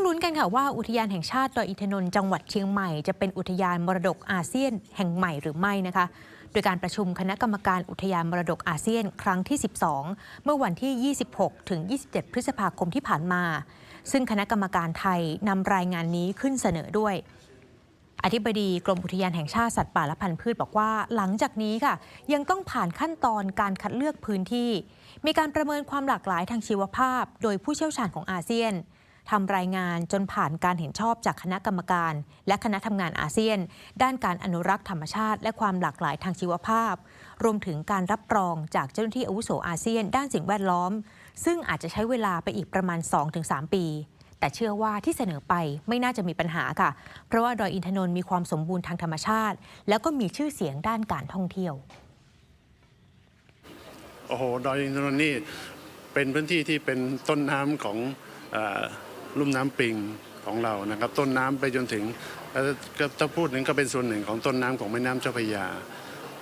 ต้องลุ้นกันค่ะว่าอุทยานแห่งชาติดอยอินทนนท์จังหวัดเชียงใหม่จะเป็นอุทยานมรดกอาเซียนแห่งใหม่หรือไม่นะคะ โดยการประชุมคณะกรรมการอุทยานมรดกอาเซียนครั้งที่ 12 เมื่อวันที่ 26 ถึง 27 พฤษภาคมที่ผ่านมา ซึ่งคณะกรรมการไทยนำรายงานนี้ขึ้นเสนอด้วยอธิบดีกรมอุทยานแห่งชาติสัตว์ป่าและพันธุ์พืชบอกว่าหลังจากนี้ค่ะ ยังต้องผ่านขั้นตอนการคัดเลือกพื้นที่ มีการประเมินความหลากหลายทางชีวภาพ โดยผู้เชี่ยวชาญของอาเซียน ทำรายงานจนผ่านการเห็นชอบจากคณะกรรมการ และคณะทำงานอาเซียน ด้านการอนุรักษ์ธรรมชาติ และความหลากหลายทางชีวภาพ รวมถึงการรับรองจากเจ้าหน้าที่อาวุโสอาเซียน ด้านสิ่งแวดล้อม ซึ่งอาจจะใช้เวลาไปอีกประมาณ 2-3 ปี แต่เชื่อว่าที่เสนอไปไม่น่าจะมีปัญหาค่ะ เพราะว่าดอยอินทนนท์มีความสมบูรณ์ทางธรรมชาติ แล้วก็มีชื่อเสียงด้านการท่องเที่ยวโอ้โหดอยอินทนนท์นี่เป็นพื้นที่ที่เป็นต้นน้ำของอ ลุ่มน้ำปิงของเรานะครับ ต้นน้ำไปจนถึงเอ่อก็ถ้าพูดถึงก็เป็นส่วนหนึ่งของต้นน้ำของแม่น้ำเจ้าพระยา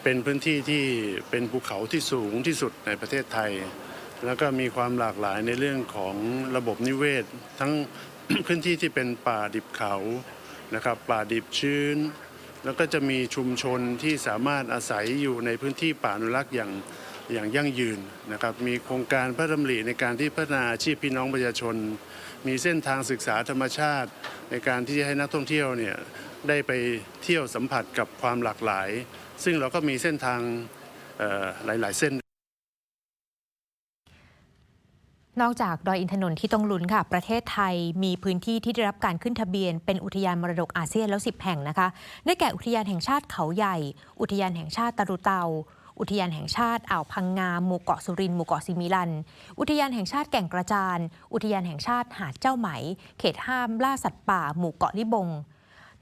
เป็นพื้นที่ที่เป็นภูเขาที่สูงที่สุดในประเทศไทย แล้วก็มีความหลากหลายในเรื่องของระบบนิเวศ ทั้งพื้นที่ที่เป็นป่าดิบเขานะครับ ป่าดิบชื้น แล้วก็จะมีชุมชนที่สามารถอาศัยอยู่ในพื้นที่ป่าอนุรักษ์อย่าง อย่างยั่งยืนนะครับ มีโครงการพระดำริในการที่พัฒนาอาชีพพี่น้องประชาชน มีเส้นทางศึกษาธรรมชาติ ในการที่จะให้นักท่องเที่ยวเนี่ยได้ไปเที่ยวสัมผัสกับความหลากหลาย ซึ่งเราก็มีเส้นทางหลาย ๆ เส้นนอกจากดอยอินทนนท์ที่ต้องลุ้นค่ะ ประเทศไทยมีพื้นที่ที่ได้รับการขึ้นทะเบียน เป็นอุทยานมรดกอาเซียนแล้ว 10 แห่งนะคะ ได้แก่อุทยานแห่งชาติเขาใหญ่ อุทยานแห่งชาติตะรุเตา อุทยานแห่งชาติอ่าวพังงาหมู่เกาะสุรินทร์หมู่เกาะสิมิลัน อุทยานแห่งชาติแก่งกระจาน อุทยานแห่งชาติหาดเจ้าไหม เขตห้ามล่าสัตว์ป่า หมู่เกาะลิบง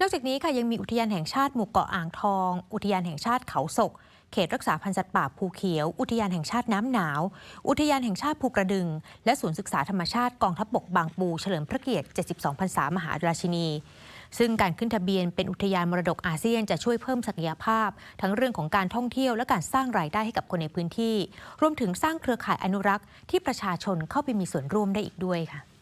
นอกจากนี้ค่ะยังมีอุทยานแห่งชาติหมู่เกาะอ่างทอง อุทยานแห่งชาติเขาศกเขตรักษาพันธุ์สัตว์ป่าภูเขียว อุทยานแห่งชาติน้ำหนาว อุทยานแห่งชาติภูกระดึง และศูนย์ศึกษาธรรมชาติกองทัพบกบางปู เฉลิมพระเกียรติ 72พรรษามหาราชินี ซึ่งการขึ้นทะเบียนเป็นอุทยานมรดกอาเซียนจะช่วยเพิ่มศักยภาพ ทั้งเรื่องของการท่องเที่ยวและการสร้างรายได้ให้กับคนในพื้นที่ รวมถึงสร้างเครือข่ายอนุรักษ์ที่ประชาชนเข้าไปมีส่วนร่วมได้อีกด้วยค่ะ